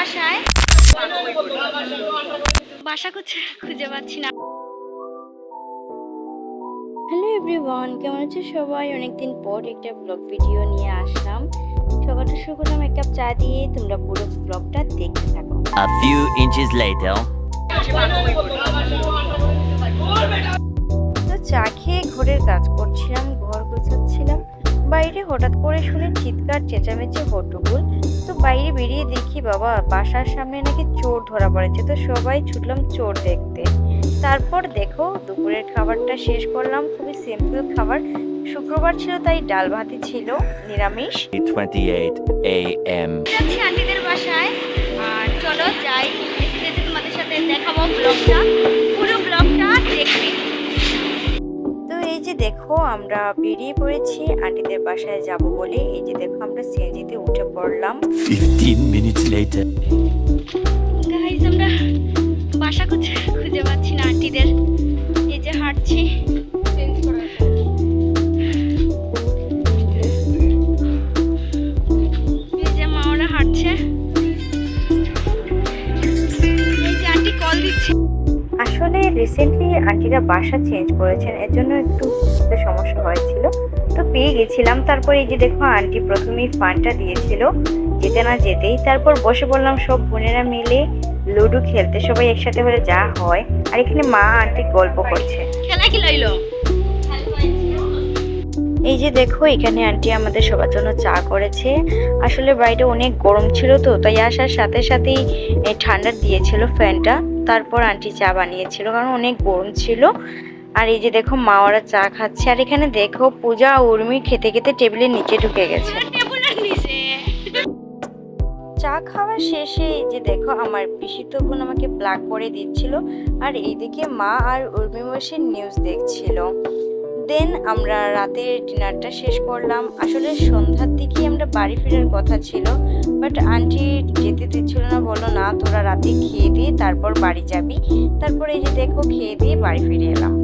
বাসায় বাসা খুঁজে খুঁজে পাচ্ছি না। হ্যালো এভরিওয়ান কেমন আছে সবাই? অনেকদিন পর একটা ব্লগ ভিডিও নিয়ে আসলাম। সকালটা শুরু করলাম এক কাপ চা দিয়ে। তোমরা পুরো ব্লগটা দেখতে থাকো। A few inches later. তো চা খেয়ে ঘরের কাজ করছিলাম ঘর গোছাচ্ছিলাম। বাইরে হঠাৎ করে শুনে চিৎকার চেঁচামেচি হট্টগোল। বাইরে বেরিয়ে দেখি বাবা বাসার সামনে নাকি চোর ধরা পড়েছে। তো সবাই ছুটলাম চোর দেখতে। তারপর দেখো দুপুরের খাবারটা শেষ করলাম। খুবই সিম্পল খাবার। শুক্রবার ছিল তাই ডাল ভাতি ছিল নিরামিষ। 28 a.m. যাচ্ছি আন্টিদের বাসায়। আর চলো যাই তোমাদের সাথে দেখাবো ব্লগটা যে দেখো আমরা বেরিয়ে পড়েছি আন্টিদের বাসায় যাব বলে। এই যে দেখো আমরা সিএনজিতে উঠে পড়লাম। 15 minutes later. গাইস আমরা বাসা খুঁজে খুঁজে পাচ্ছি না আন্টিদের। এই যে হাঁটছি। আসলে রিসেন্টলি আন্টিরা বাসা চেঞ্জ করেছেন এর জন্য একটু সমস্যা হয়েছিল। তো পেয়ে গেছিলাম তারপর এই যে দেখো আন্টি প্রথমেই ফান্ডটা দিয়েছিল যেতে না যেতেই। তারপর বসে বললাম সব বোনেরা মিলে লুডো খেলতে সবাই একসাথে হলে যা হয়। আর এখানে মা আন্টি গল্প করছে। খেলা কি লইলো? এই যে দেখো এখানে আন্টি আমাদের সবার জন্য চা করেছে। আসলে বাইরে অনেক গরম ছিল তো তাই আসার সাথে সাথেই ঠান্ডা দিয়েছিল ফ্যানটা তারপর আন্টি চা বানিয়েছিল, কারণ অনেক গরম ছিল। আর এই যে দেখো, মা ওরা চা খাচ্ছে। আর এখানে দেখো, পূজা উর্মি খেতে খেতে টেবিলের নিচে ঢুকে গেছে। চা খাওয়া শেষে এই যে দেখো, আমার পিসিত বোন আমাকে ব্ল্যাক করে দিচ্ছিল। আর এইদিকে মা আর উর্মি বসে নিউজ দেখছিল। দেন আমরা রাতের ডিনারটা শেষ করলাম। আসলে সন্ধ্যার দিকেই আমরা বাড়ি ফেরার কথা ছিল বাট আন্টি যেতে দিচ্ছিল না বলো না, তোরা রাতে খেয়ে দিয়ে তারপর বাড়ি যাবি। তারপর এই যে দেখো, খেয়ে দিয়ে বাড়ি ফিরে এলাম।